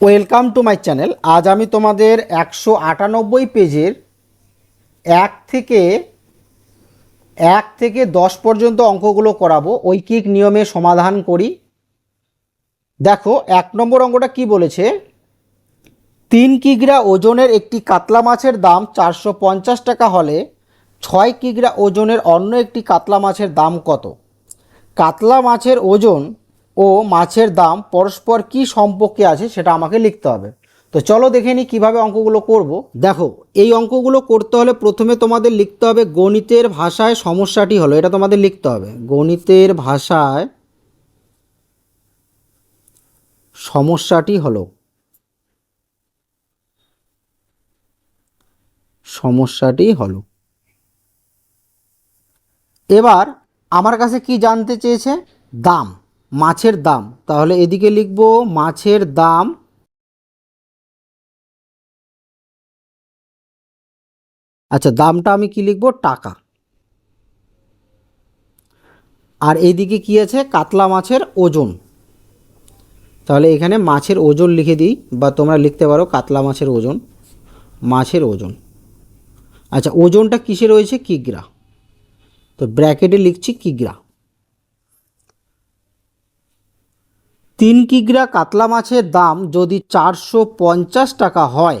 Welcome to my channel আজ আমি তোমাদের একশো আটানব্বই পেজের এক থেকে এক থেকে দশ পর্যন্ত অঙ্কগুলো করাবো। ঐকিক নিয়মে সমাধান করি। দেখো, এক নম্বর অঙ্কটা কি বলেছে? তিন কিগ্রা ওজনের একটি কাতলা মাছের দাম চারশো পঞ্চাশ টাকা হলে ছয় কিগ্রা ওজনের অন্য একটি কাতলা মাছের দাম কত? কাতলা মাছের ওজন ও মাছের দাম পরস্পর কি সম্পর্কে আছে সেটা আমাকে লিখতে হবে। তো চলো দেখে নিই কীভাবে অঙ্কগুলো করব। দেখো, এই অঙ্কগুলো করতে হলে প্রথমে তোমাদের লিখতে হবে গণিতের ভাষায় সমস্যাটি হলো, এটা তোমাদের লিখতে হবে। গণিতের ভাষায় সমস্যাটি হলো সমস্যাটি হলো। এবার আমার কাছে কি জানতে চেয়েছে? দাম। মাছের দাম। তাহলে এদিকে লিখব মাছের দাম। আচ্ছা দামটা আমি কি লিখব? টাকা। আর এইদিকে কি আছে? কাতলা মাছের ওজন। তাহলে এখানে মাছের ওজন লিখে দিই, বা তোমরা লিখতে পারো কাতলা মাছের ওজন মাছের ওজন। আচ্ছা ওজনটা কিসে রয়েছে? কিগ্রা। তো ব্র্যাকেটে লিখছি কিগ্রা। তিন কিগ্রা কাতলা মাছের দাম যদি চারশো পঞ্চাশ টাকা হয়,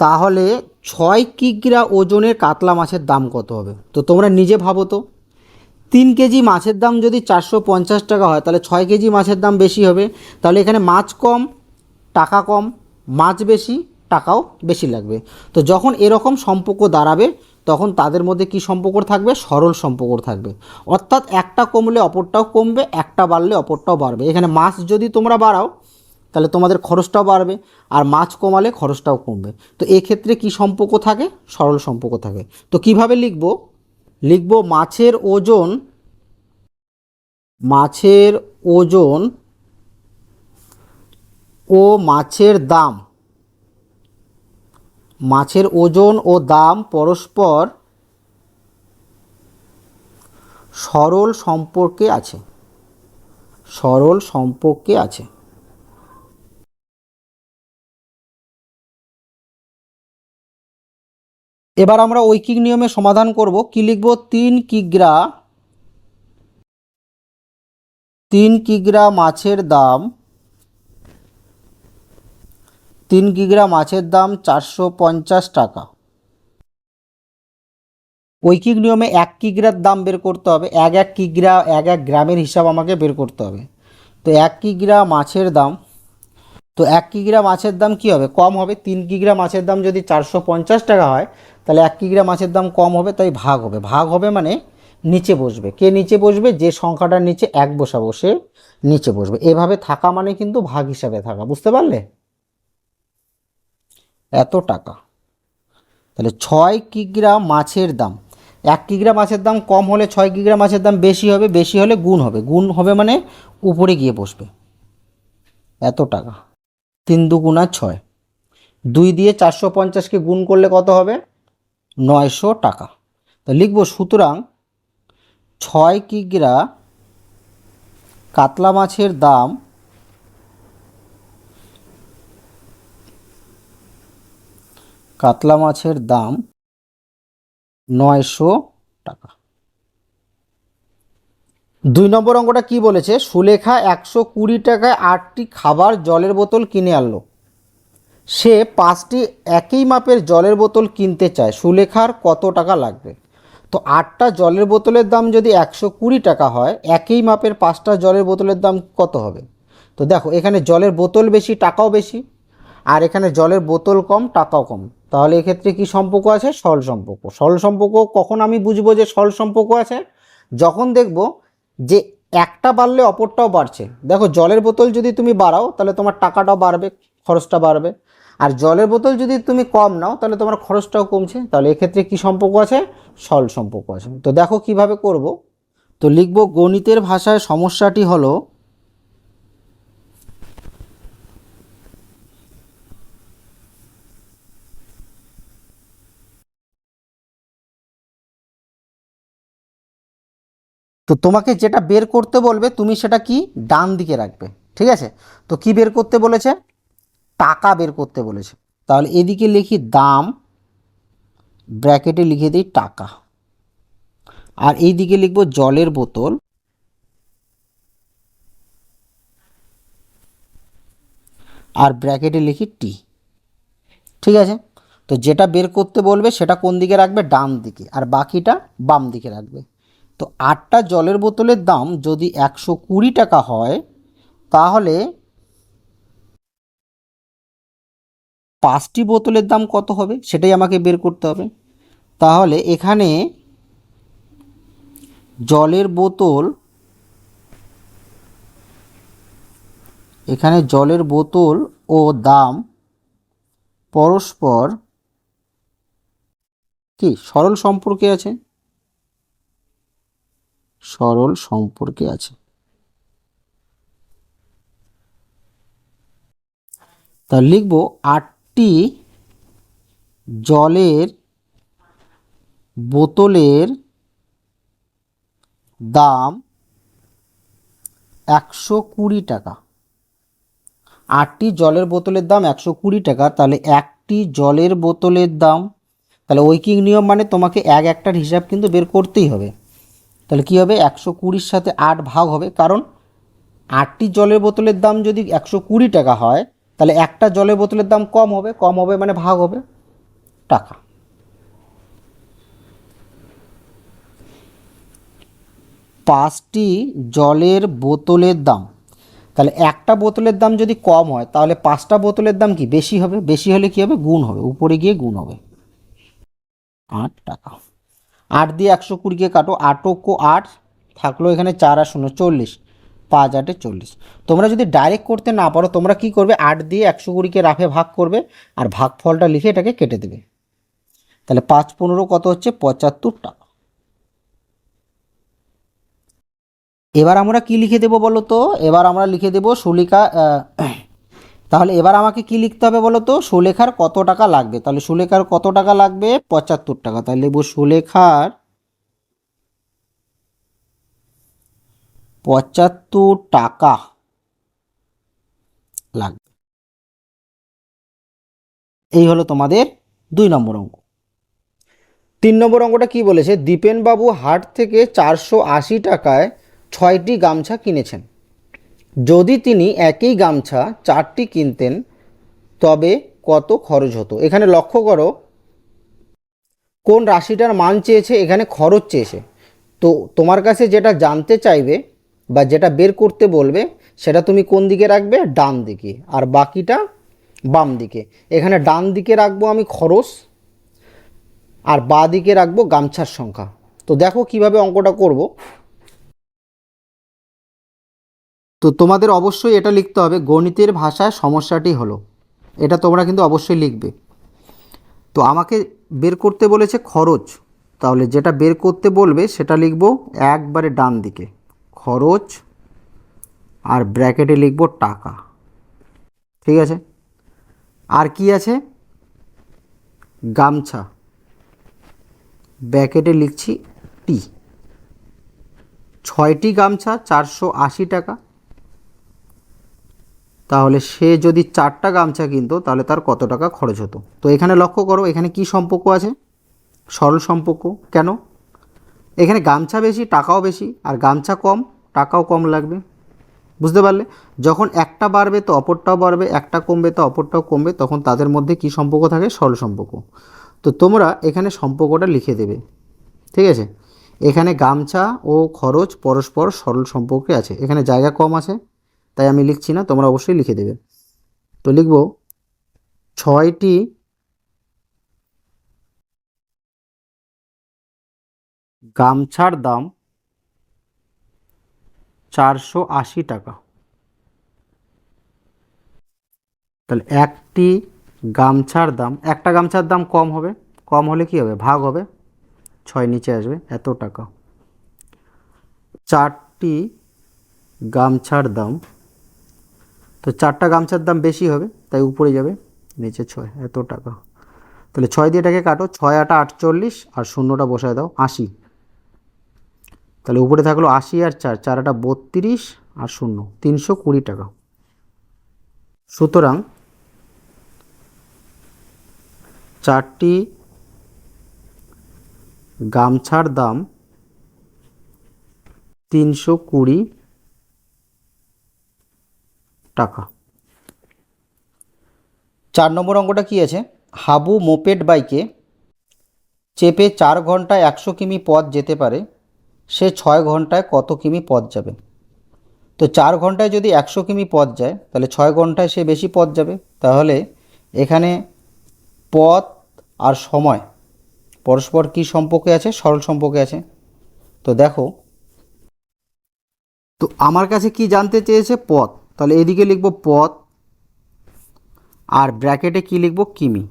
তাহলে ছয় কিগ্রা ওজনের কাতলা মাছের দাম কত হবে? তো তোমরা নিজে ভাবো তো। তিন কেজি মাছের দাম যদি চারশো পঞ্চাশ টাকা হয়, তাহলে ছয় কেজি মাছের দাম বেশি হবে। তাহলে এখানে মাছ কম, টাকা কম, মাছ বেশি, টাকাও বেশি লাগবে। তো যখন এরকম সম্পর্ক দাঁড়াবে তখন তাদের মধ্যে কি সম্পর্ক থাকবে? সরল সম্পর্ক থাকবে। অর্থাৎ একটা কমলে অপরটাও কমবে, একটা বাড়লে অপরটাও বাড়বে। এখানে মাছ যদি তোমরা বাড়াও, তাহলে তোমাদের খরচটাও বাড়বে, আর মাছ কমালে খরচটাও কমবে। তো এক্ষেত্রে কি সম্পর্ক থাকে? সরল সম্পর্ক থাকে। তো কীভাবে লিখব? লিখব মাছের ওজন মাছের ওজন ও মাছের দাম। মাছের ওজন ও দাম পরস্পর সরল সম্পর্কে আছে। সরল সম্পর্কে আছে। এবার আমরা ঐকিক নিয়মে সমাধান করব। কি লিখব? তিন কিগ্রা তিন কিগ্রা মাছের দাম তিন কিগ্রা মাছের দাম চারশো পঞ্চাশ টাকা। ঐকিক নিয়মে এক কিগ্রার দাম বের করতে হবে। এক এক কিগ্রা এক এক গ্রামের হিসাব আমাকে বের করতে হবে। তো এক কিগ্রা মাছের দাম, তো এক কিগ্রা মাছের দাম কি হবে? কম হবে। তিন কিগ্রা মাছের দাম যদি চারশো পঞ্চাশ টাকা হয়, তাহলে এক কিগ্রা মাছের দাম কম হবে, তাই ভাগ হবে। ভাগ হবে মানে নিচে বসবে। কে নিচে বসবে? যে সংখ্যাটার নিচে এক বসা বসে নিচে বসবে। এভাবে থাকা মানে কিন্তু ভাগ হিসাবে থাকা। বুঝতে পারলে? এত টাকা। তাহলে ছয় কিগ্রা মাছের দাম। এক কিগ্রা মাছের দাম কম হলে ছয় কিগ্রা মাছের দাম বেশি হবে, বেশি হলে গুণ হবে। গুণ হবে মানে উপরে গিয়ে বসবে। এত টাকা। তিন দুগুণা ছয়। দুই দিয়ে চারশো পঞ্চাশকে গুণ করলে কত হবে? নয়শো টাকা। তো লিখব, সুতরাং ছয় কিগ্রা কাতলা মাছের দাম কাতলা মাছের দাম নয়শো টাকা। দুই নম্বর অঙ্কটা কি বলেছে? সুলেখা একশো কুড়ি টাকায় আটটি খাবার জলের বোতল কিনে আনলো। সে পাঁচটি একই মাপের জলের বোতল কিনতে চায়। সুলেখার কত টাকা লাগবে? তো আটটা জলের বোতলের দাম যদি একশো কুড়ি টাকা হয়, একই মাপের পাঁচটা জলের বোতলের দাম কত হবে? তো দেখো, এখানে জলের বোতল বেশি, টাকাও বেশি, আর এখানে জলের বোতল কম, টাকাও কম। তাহলে এক্ষেত্রে কি সম্পর্ক আছে? সরল সম্পর্ক। সরল সম্পর্ক কখন আমি বুঝব যে সরল সম্পর্ক আছে? যখন দেখব যে একটা বাড়লে অপরটাও বাড়ছে। দেখো, জলের বোতল যদি তুমি বাড়াও, তাহলে তোমার টাকাটাও বাড়বে, খরচটা বাড়বে। আর জলের বোতল যদি তুমি কম নাও, তাহলে তোমার খরচটাও কমছে। তাহলে এক্ষেত্রে কি সম্পর্ক আছে? সরল সম্পর্ক আছে। তো দেখো কীভাবে করব। তো লিখব গণিতের ভাষায় সমস্যাটি হলো তো তোমাকে যেটা বের করতে বলবে, তুমি সেটা কি ডান দিকে রাখবে, ঠিক আছে? তো কি বের করতে বলেছে? টাকা বের করতে বলেছে। তাহলে এদিকে লিখি দাম, ব্র্যাকেটে লিখে দিই টাকা। আর এই দিকে লিখব জলের বোতল। আর ব্র্যাকেটে লিখি টি, ঠিক আছে? তো যেটা বের করতে বলবে, সেটা কোন দিকে রাখবে? ডান দিকে। আর বাকিটা বাম দিকে রাখবে। তো আটটা জলের বোতলের দাম যদি একশো কুড়ি টাকা হয়, তাহলে পাঁচটি বোতলের দাম কত হবে? সেটাই আমাকে বের করতে হবে। তাহলে এখানে জলের বোতল, এখানে জলের বোতল ও দাম পরস্পর কি সরল সম্পর্কে আছে? সরল সম্পর্কে আছে। তা লিখব আটটি জলের বোতলের দাম একশো কুড়ি টাকা। আটটি জলের বোতলের দাম একশো কুড়ি টাকা, তাহলে একটি জলের বোতলের দাম, তাহলে ঐকিক নিয়ম মানে তোমাকে এক একটার হিসাব কিন্তু বের করতেই হবে। তাহলে কী হবে? একশো কুড়ির সাথে আট ভাগ হবে। কারণ আটটি জলের বোতলের দাম যদি একশো কুড়ি টাকা হয়, তাহলে একটা জলের বোতলের দাম কম হবে। কম হবে মানে ভাগ হবে টাকা। পাঁচটি জলের বোতলের দাম। তাহলে একটা বোতলের দাম যদি কম হয়, তাহলে পাঁচটা বোতলের দাম কি? বেশি হবে। বেশি হলে কি হবে? গুণ হবে। উপরে গিয়ে গুণ হবে। আট টাকা। আট দিয়ে একশো কুড়িকে কাটো আটক আট থাকল এখানে চার আর শূন্য চল্লিশ পাঁচ আটে চল্লিশ। তোমরা যদি ডাইরেক্ট করতে না পারো তোমরা কি করবে? আট দিয়ে একশো কুড়িকে রাফে ভাগ করবে আর ভাগ ফলটা লিখে এটাকে কেটে দেবে। তাহলে পাঁচ পনেরো কত হচ্ছে? পঁচাত্তর টাকা। এবার আমরা কি লিখে দেবো বলো তো? এবার আমরা লিখে দেবো আহ, তাহলে এবার আমাকে কি লিখতে হবে বলো তো? সুলেখার কত টাকা লাগবে? তাহলে সুলেখার কত টাকা লাগবে? পঁচাত্তর টাকা। তাহলে লিখব সুলেখার পঁচাত্তর টাকা লাগবে। এই হলো তোমাদের দুই নম্বর অঙ্ক। তিন নম্বর অঙ্কটা কি বলেছে? দীপেনবাবু হাট থেকে চারশো আশি টাকায় ছয়টি গামছা কিনেছেন। যদি তিনি একই গামছা চারটি কিনতেন, তবে কত খরচ হতো? এখানে লক্ষ্য করো, কোন রাশিটার মান চেয়েছে, এখানে খরচ চেয়েছে। তো তোমার কাছে যেটা জানতে চাইবে বা যেটা বের করতে বলবে, সেটা তুমি কোন দিকে রাখবে? ডান দিকে। আর বাকিটা বাম দিকে। এখানে ডান দিকে রাখব আমি খরচ, আর বা দিকে রাখব গামছার সংখ্যা। তো দেখো কীভাবে অঙ্কটা করব। তো তোমাদের অবশ্যই এটা লিখতে হবে, গণিতের ভাষায় সমস্যাটি হলো। এটা তোমরা কিন্তু অবশ্যই লিখবে। তো আমাকে বের করতে বলেছে খরচ। তাহলে যেটা বের করতে বলবে, সেটা লিখব একবারে ডান দিকে। খরচ আর ব্র্যাকেটে লিখব টাকা। ঠিক আছে? আর কি আছে? গামছা। ব্র্যাকেটে লিখছি টি। ছয়টি গামছা, চারশো আশি টাকা। তাহলে সে যদি চারটা গামছা কিনতো, তাহলে তার কত টাকা খরচ হতো? তো এখানে লক্ষ্য করো, এখানে কি সম্পর্ক আছে? সরল সম্পর্ক। কেন? এখানে গামছা বেশি, টাকাও বেশি, আর গামছা কম, টাকাও কম লাগবে। বুঝতে পারলে? যখন একটা বাড়বে, তো অপরটাও বাড়বে, একটা কমবে, তো অপরটাও কমবে, তখন তাদের মধ্যে কি সম্পর্ক থাকে? সরল সম্পর্ক। তো তোমরা এখানে সম্পর্কটা লিখে দেবে। ঠিক আছে? এখানে গামছা ও খরচ পরস্পর সরল সম্পর্কে আছে। এখানে জায়গা কম আছে। তাই আমি লিখছি না, তোমরা অবশ্যই লিখে দেবে। তো লিখব, ছয়টি গামছার দাম চারশো আশি টাকা। তাহলে একটি গামছার দাম, একটা গামছার দাম কম হবে, কম হলে কি হবে? ভাগ হবে, ছয় নিচে আসবে, এত টাকা। চারটি গামছার দাম তো চারটা গামছার দাম বেশি হবে, তাই উপরে যাবে, নিচে ছয়, এত টাকা। তাহলে ছয় দিয়ে এটাকে কাটো, ছয়, আটা, আটচল্লিশ আর শূন্যটা বসায় দাও, আশি। তাহলে উপরে থাকল আশি আর চার চার, আটা বত্রিশ আর শূন্য, তিনশো কুড়ি টাকা। সুতরাং চারটি গামছার দাম তিনশো কুড়ি টাকা। চার নম্বর অঙ্কটা কী আছে? হাবু মোপেড বাইকে চেপে চার ঘন্টায় একশো কিমি পথ যেতে পারে, সে ছয় ঘন্টায় কত কিমি পথ যাবে? তো চার ঘন্টায় যদি একশো কিমি পথ যায়, তাহলে ছয় ঘন্টায় সে বেশি পথ যাবে। তাহলে এখানে পথ আর সময়, পরস্পর কি সম্পর্কে আছে? সরল সম্পর্কে আছে। তো দেখো, তো আমার কাছে কি জানতে চেয়েছে? পথ। তাহলে এদিকে লিখব পথ, আর ব্র্যাকেটে কি লিখব? কিমি।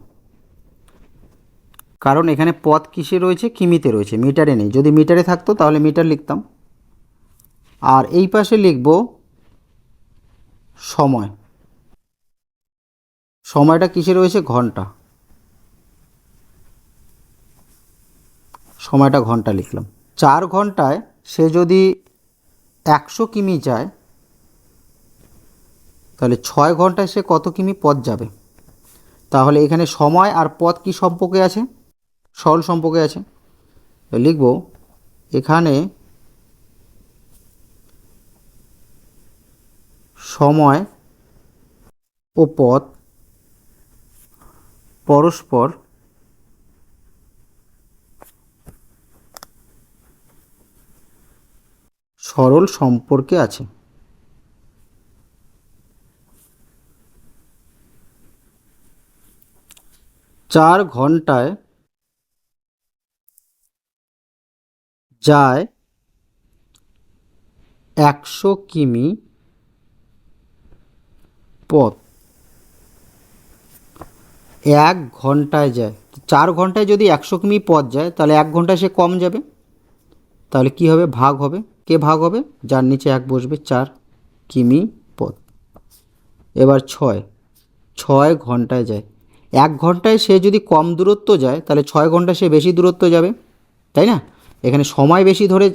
কারণ এখানে পথ কিসে রয়েছে? কিমিতে রয়েছে, মিটারে নেই। যদি মিটারে থাকতো, তাহলে মিটার লিখতাম। আর এই পাশে লিখব সময়। সময়টা কিসে রয়েছে? ঘণ্টা। সময়টা ঘণ্টা লিখলাম। চার ঘন্টায় সে যদি একশো কিমি যায় তাহলে ছয় ঘন্টায় সে কত কিমি পথ যাবে? তাহলে এখানে সময় আর পথ কি সম্পর্কে আছে? সরল সম্পর্কে আছে। লিখব, এখানে সময় ও পথ পরস্পর সরল সম্পর্কে আছে। চার ঘন্টায় যায় একশো কিমি পথ। এক ঘন্টায় যায়। চার ঘন্টায় যদি একশো কিমি পথ যায়, তাহলে এক ঘন্টায় সে কম যাবে। তাহলে কি হবে? ভাগ হবে। কে ভাগ হবে? যার নিচে এক বসবে চার কিমি পথ। এবার ছয়। ছয় ঘন্টায় যায়। এক ঘন্টায় সে যদি কম দূরত্ব যায়, তাহলে ছয় ঘণ্টা সে বেশি দূরত্ব যাবে, তাই না? এখানে সময় বেশি ধরে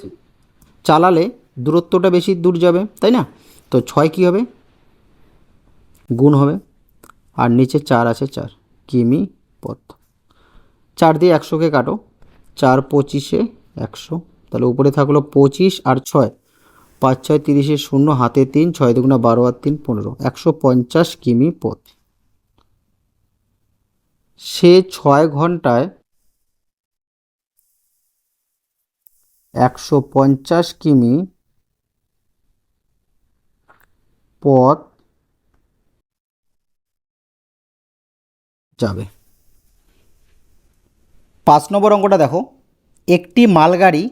চালালে দূরত্বটা বেশি দূর যাবে, তাই না? তো ছয় কী হবে? গুণ হবে। আর নিচে চার আছে, চার। কিমি পথ। চার দিয়ে একশোকে কাটো। চার পঁচিশে একশো। তাহলে উপরে থাকল পঁচিশ আর ছয়। পাঁচ, ছয়, তিরিশে শূন্য, হাতে তিন, ছয় দুগুণা বারো আর তিন, পনেরো। একশো পঞ্চাশ কিমি পথ। সে ছয় ঘন্টায় একশো পঞ্চাশ কিমি পথ যাবে। পাঁচ নম্বর অঙ্কটা দেখো। একটি মালগাড়ি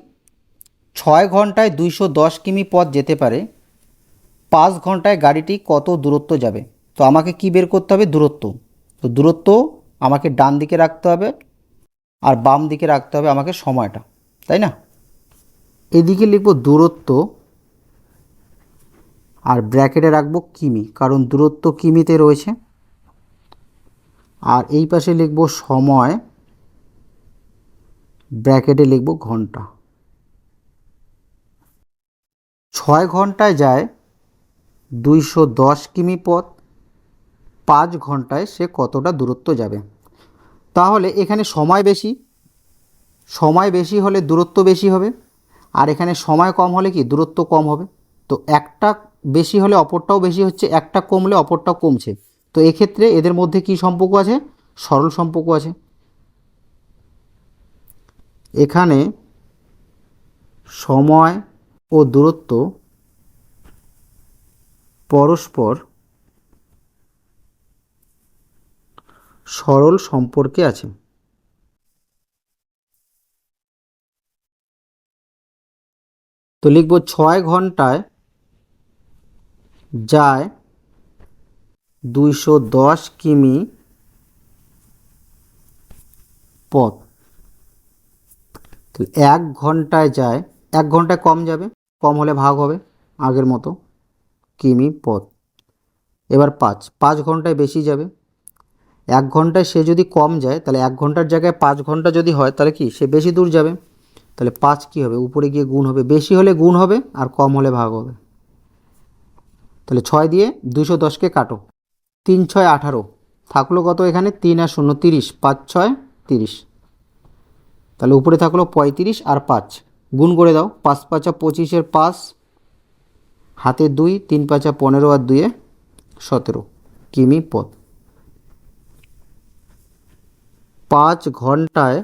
ছয় ঘন্টায় দুইশো দশ কিমি পথ যেতে পারে। পাঁচ ঘন্টায় গাড়িটি কত দূরত্ব যাবে? তো আমাকে কি বের করতে হবে? দূরত্ব। তো দূরত্ব আমাকে ডান দিকে রাখতে হবে আর বাম দিকে রাখতে হবে আমাকে সময়টা, তাই না? এদিকে লিখব দূরত্ব আর ব্র্যাকেটে রাখব কিমি, কারণ দূরত্ব কিমিতে রয়েছে। আর এই পাশে লিখব সময়, ব্র্যাকেটে লিখব ঘণ্টা। ছয় ঘন্টায় যায় দুইশো দশ কিমি পথ, পাঁচ ঘন্টায় সে কতটা দূরত্ব যাবে? তাহলে এখানে সময় বেশি। সময় বেশি হলে দূরত্ব বেশি হবে। আর এখানে সময় কম হলে কি? দূরত্ব কম হবে। তো একটা বেশি হলে অপরটাও বেশি হচ্ছে, একটা কমলে অপরটাও কমছে। তো এক্ষেত্রে এদের মধ্যে কি সম্পর্ক আছে? সরল সম্পর্ক আছে। এখানে সময় ও দূরত্ব পরস্পর সরল সম্পর্কে আছে। তো লিখব ছয় ঘন্টায় যায় দুইশো দশ কিমি পথ। তো এক ঘন্টায় যায়, এক ঘন্টায় কম যাবে, কম হলে ভাগ হবে আগের মতো কিমি পথ। এবার পাঁচ পাঁচ ঘন্টায় বেশি যাবে এক ঘন্টায় সে যদি কম যায়, তাহলে এক ঘণ্টার জায়গায় পাঁচ ঘণ্টা যদি হয়, তাহলে কি? সে বেশি দূর যাবে। তাহলে পাঁচ কী হবে? উপরে গিয়ে গুণ হবে। বেশি হলে গুণ হবে আর কম হলে ভাগ হবে। তাহলে ছয় দিয়ে দুশো দশকে কাটো। তিন ছয় আঠারো। থাকল কত এখানে? তিন আর শূন্য তিরিশ। পাঁচ ছয় তিরিশ। তাহলে উপরে থাকল পঁয়ত্রিশ আর পাঁচ। গুণ করে দাও। পাঁচ পাঁচা পঁচিশের পাঁচ, হাতে দুই, তিন পাঁচা পনেরো আর দুয়ে সতেরো। কিমি পথ পাঁচ ঘন্টায়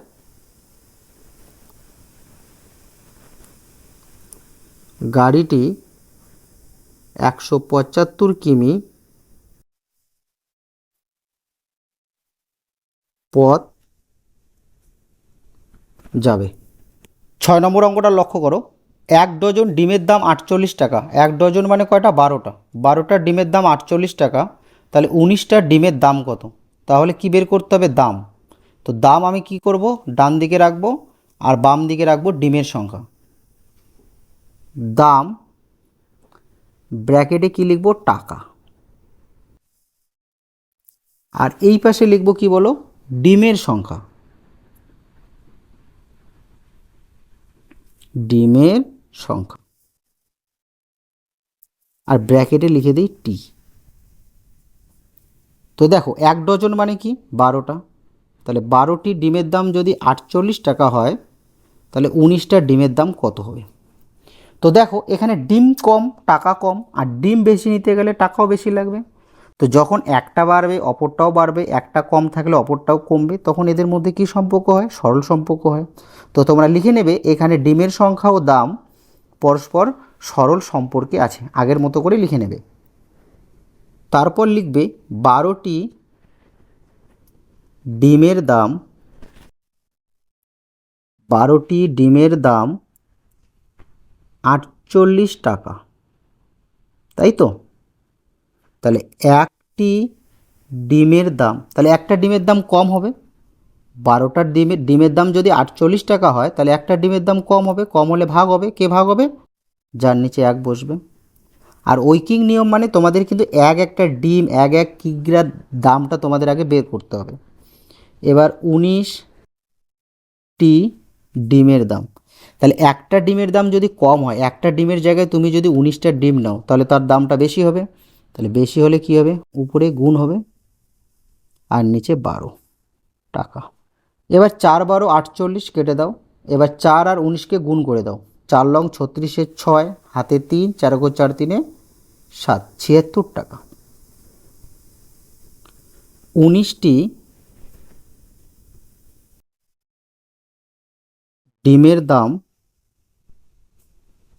গাড়িটি একশো পঁচাত্তর কিমি পথ যাবে। ছয় নম্বর অঙ্কটা লক্ষ্য করো। এক ডজন ডিমের দাম আটচল্লিশ টাকা। এক ডজন মানে কয়টা? বারোটা। বারোটা ডিমের দাম আটচল্লিশ টাকা। তাহলে উনিশটা ডিমের দাম কত? তাহলে কি বের করতে হবে? দাম। তো দাম আমি কি করব? ডান দিকে রাখব আর বাম দিকে রাখব ডিমের সংখ্যা। দাম ব্র্যাকেটে কি লিখব? টাকা। আর এই পাশে লিখব কি বলো? ডিমের সংখ্যা। ডিমের সংখ্যা। আর ব্র্যাকেটে লিখে দিই টি। তো দেখো, এক ডজন মানে কি? বারোটা। তাহলে বারোটি ডিমের দাম যদি আটচল্লিশ টাকা হয়, তাহলে উনিশটা ডিমের দাম কত হবে? তো দেখো, এখানে ডিম কম, টাকা কম, আর ডিম বেশি নিতে গেলে টাকাও বেশি লাগবে। তো যখন একটা বাড়বে, অপরটাও বাড়বে, একটা কম থাকলে অপরটাও কমবে, তখন এদের মধ্যে কি সম্পর্ক হয়? সরল সম্পর্ক হয়। তো তোমরা লিখে নেবে, এখানে ডিমের সংখ্যা ও দাম পরস্পর সরল সম্পর্কে আছে। আগের মতো করে লিখে নেবে। তারপর লিখবে, বারোটি ডিমের দাম বারোটি ডিমের দাম আটচল্লিশ টাকা। তাই তো? তাহলে একটি ডিমের দাম, তাহলে একটা ডিমের দাম কম হবে। বারোটার ডিমের ডিমের দাম যদি আটচল্লিশ টাকা হয়, তাহলে একটা ডিমের দাম কম হবে, কম হলে ভাগ হবে। কে ভাগ হবে? যার নিচে এক বসবে। আর ঐকিং নিয়ম মানে তোমাদের কিন্তু এক একটা ডিম, এক এক কিগ্রার দামটা তোমাদের আগে বের করতে হবে। এবার উনিশটি ডিমের দাম। তাহলে একটা ডিমের দাম যদি কম হয়, একটা ডিমের জায়গায় তুমি যদি উনিশটা ডিম নাও, তাহলে তার দামটা বেশি হবে। তাহলে বেশি হলে কি হবে? উপরে গুণ হবে। আর নিচে বারো টাকা। এবার চার বারো আটচল্লিশ কেটে দাও। এবার চার আর উনিশকে গুণ করে দাও। চার লং ছত্রিশের ছয়, হাতে তিন, চার গো চার তিনে সাত, ছিয়াত্তর টাকা। উনিশটি ডিমের দাম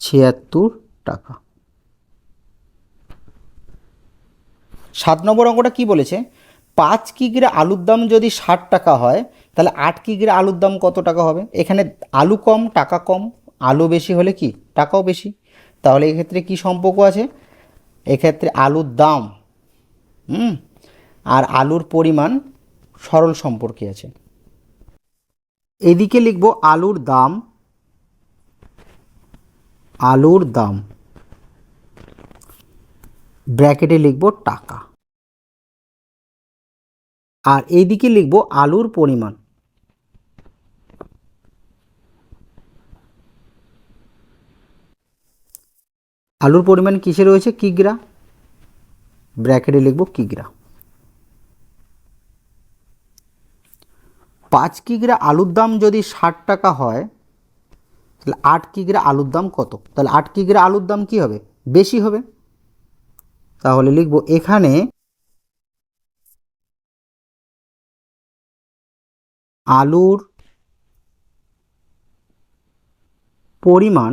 ছিয়াত্তর টাকা। সাত নম্বর অঙ্কটা কি বলেছে? পাঁচ কিগ্রা আলুর দাম যদি ষাট টাকা হয়, তাহলে আট কিগ্রা আলুর দাম কত টাকা হবে? এখানে আলু কম, টাকা কম, আলু বেশি হলে কি? টাকাও বেশি। তাহলে এক্ষেত্রে কি সম্পর্ক আছে? এক্ষেত্রে আলুর দাম, হুম, আর আলুর পরিমাণ সরল সম্পর্কে আছে। এদিকে লিখব আলুর দাম। আলুর দাম। ব্র্যাকেটে লিখব টাকা। আর এইদিকে লিখব আলুর পরিমাণ। আলুর পরিমাণ কিসে রয়েছে? কিগ্রা। ব্র্যাকেটে লিখব কিগ্রা। পাঁচ কিগ্রা আলুর দাম যদি ষাট টাকা হয়, তাহলে আট কিগ্রা আলুর দাম কত? তাহলে আট কিগ্রা আলুর দাম কি হবে? বেশি হবে। তাহলে লিখব এখানে আলুর পরিমাণ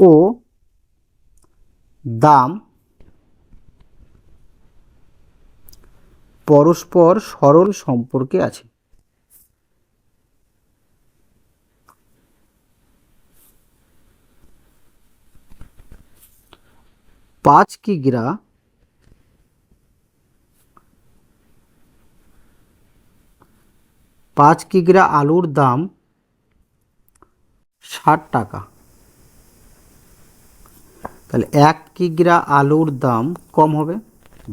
ও দাম পরস্পর সরল সম্পর্কে আছে। পাঁচ কিগ্রা পাঁচ কিগ্রা আলুর দাম? ষাট টাকা। তাহলে এক কিগ্রা আলুর দাম কম হবে?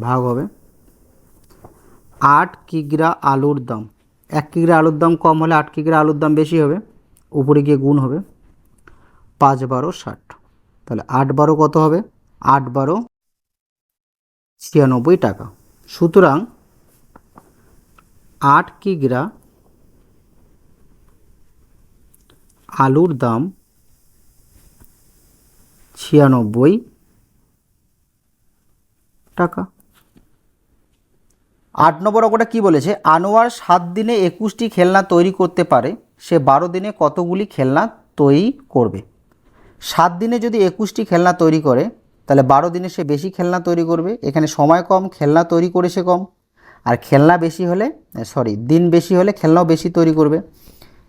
ভাগ হবে। আট কিগ্রা আলুর দাম। এক কিগ্রা আলুর দাম কম হলে আট কিগ্রা আলুর দাম বেশি হবে। উপরে গিয়ে গুণ হবে পাঁচ বারো ষাট। তাহলে আট বারো কত হবে? আট বারো ছিয়ানব্বই টাকা। সুতরাং আট কিগ্রা আলুর দাম ছিয়ানব্বই টাকা। আট নম্বর অঙ্কটা কী বলেছে? আনোয়ার সাত দিনে একুশটি খেলনা তৈরি করতে পারে, সে বারো দিনে কতগুলি খেলনা তৈরি করবে? সাত দিনে যদি একুশটি খেলনা তৈরি করে, তাহলে বারো দিনে সে বেশি খেলনা তৈরি করবে। এখানে সময় কম, খেলনা তৈরি করে সে কম। আর খেলনা বেশি হলে সরি দিন বেশি হলে খেলনাও বেশি তৈরি করবে।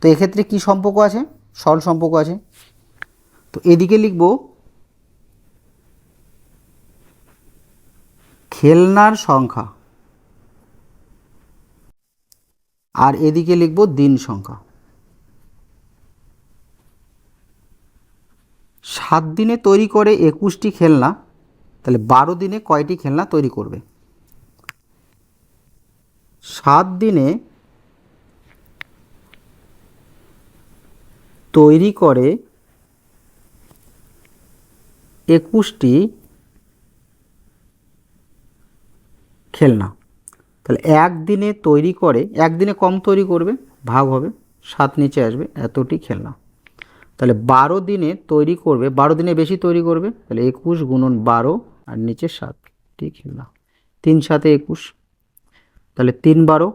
তো এক্ষেত্রে কি সম্পর্ক আছে? সরল সম্পর্ক আছে। তো এদিকে লিখব, খেলনার সংখ্যা। আর এদিকে লিখব দিন সংখ্যা। সাত দিনে তৈরি করে একুশটি খেলনা, তাহলে বারো দিনে কয়টি খেলনা তৈরি করবে? সাত দিনে তৈরি করে একুশটি খেলনা। তাহলে একদিনে তৈরি করে, একদিনে কম তৈরি করবে, ভাগ হবে, সাত নিচে আসবে, এতটি খেলনা। তাহলে বারো দিনে তৈরি করবে, বারো দিনে বেশি তৈরি করবে, তাহলে একুশ গুণন বারো আর নিচে সাতটি খেলনা। তিন সাথে একুশ, তাহলে তিন বারো।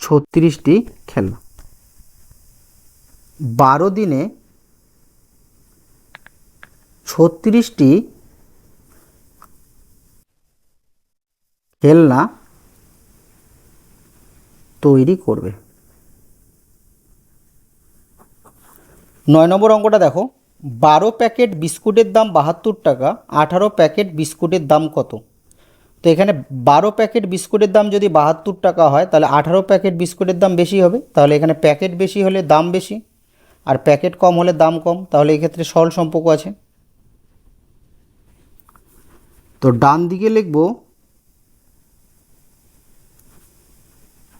ছত্রিশটি খেলনা। বারো দিনে ছত্রিশটি খেলনা তৈরি করবে। নয় নম্বর অঙ্কটা দেখো, বারো প্যাকেট বিস্কুটের দাম বাহাত্তর টাকা, আঠারো প্যাকেট বিস্কুটের দাম কত? তো এখানে বারো প্যাকেট বিস্কুটের দাম যদি বাহাত্তর টাকা হয়, তাহলে আঠারো প্যাকেট বিস্কুটের দাম বেশি হবে। তাহলে এখানে প্যাকেট বেশি হলে দাম বেশি, আর প্যাকেট কম হলে দাম কম। তাহলে এক্ষেত্রে সরল সম্পর্ক আছে। তো ডান দিকে লিখব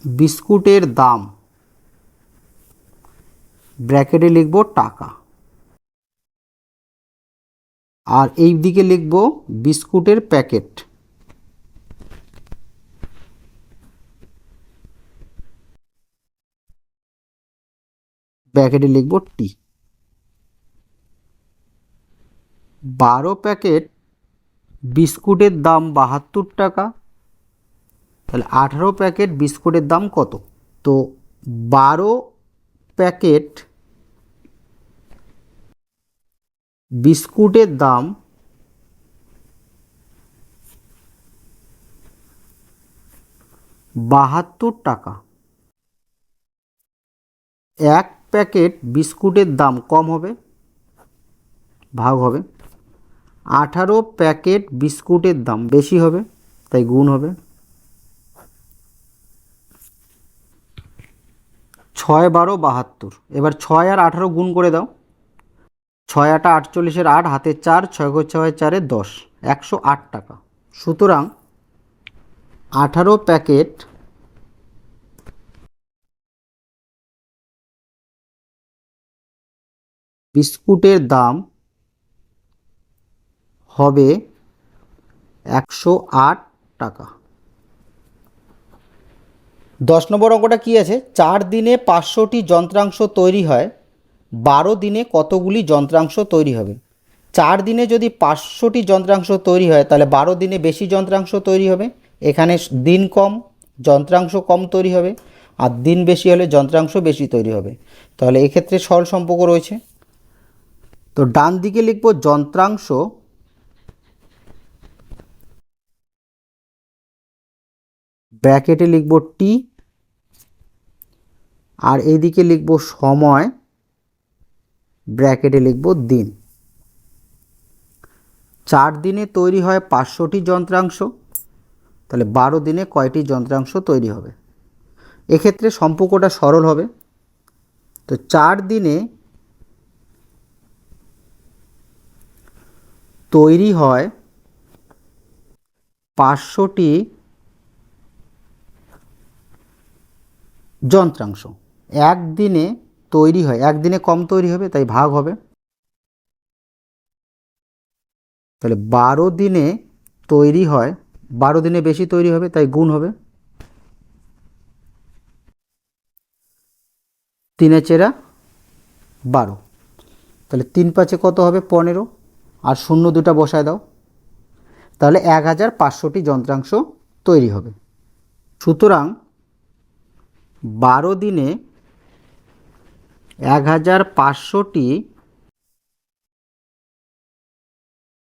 বিস্কুটের দাম। ব্র্যাকেটে লিখব টাকা। আর এই দিকে লিখব বিস্কুটের প্যাকেট। ব্র্যাকেটে লিখব টি। বারো প্যাকেট, বিস্কুটের দাম বাহাত্তর টাকা। তাহলে আঠারো প্যাকেট বিস্কুটের দাম কত? তো বারো প্যাকেট বিস্কুটের দাম বাহাত্তর টাকা। এক প্যাকেট বিস্কুটের দাম কম হবে, ভাগ হবে। আঠারো প্যাকেট বিস্কুটের দাম বেশি হবে, তাই গুণ হবে। ছয় বারো বাহাত্তর। এবার ছয় আর আঠারো গুণ করে দাও। ছয় আটা আটচল্লিশের আট, হাতে চার, ছয় ছয়, চারে দশ। একশো আট টাকা। সুতরাং আঠারো প্যাকেট বিস্কুটের দাম হবে একশো আট টাকা। দশ নম্বর অঙ্কটা কী আছে? চার দিনে পাঁচশোটি যন্ত্রাংশ তৈরি হয়, বারো দিনে কতগুলি যন্ত্রাংশ তৈরি হবে? চার দিনে যদি পাঁচশোটি যন্ত্রাংশ তৈরি হয়, তাহলে বারো দিনে বেশি যন্ত্রাংশ তৈরি হবে। এখানে দিন কম, যন্ত্রাংশ কম তৈরি হবে, আর দিন বেশি হলে যন্ত্রাংশ বেশি তৈরি হবে। তাহলে এক্ষেত্রে সরল সম্পর্ক রয়েছে। তো ডান দিকে লিখব যন্ত্রাংশ ব্র্যাকেটে লিখব টি আর এইদিকে লিখব সময়, ব্র্যাকেটে লিখব দিন। চার দিনে তৈরি হয় পাঁচশোটি যন্ত্রাংশ, তাহলে বারো দিনে কয়টি যন্ত্রাংশ তৈরি হবে? এক্ষেত্রে সম্পর্কটা সরল হবে। তো চার দিনে তৈরি হয় পাঁচশোটি যন্ত্রাংশ। একদিনে তৈরি হয়, একদিনে কম তৈরি হবে, তাই ভাগ হবে। তাহলে বারো দিনে তৈরি হয়, বারো দিনে বেশি তৈরি হবে, তাই গুণ হবে। তিনে চেরা বারো। তাহলে তিন পাঁচে কত হবে? পনেরো। আর শূন্য দুটা বসায় দাও। তাহলে এক হাজার পাঁচশোটি যন্ত্রাংশ তৈরি হবে। সুতরাং বারো দিনে এক হাজার পাঁচশোটি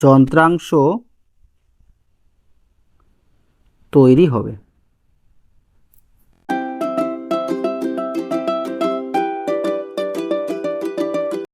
যন্ত্রাংশ তৈরি হবে।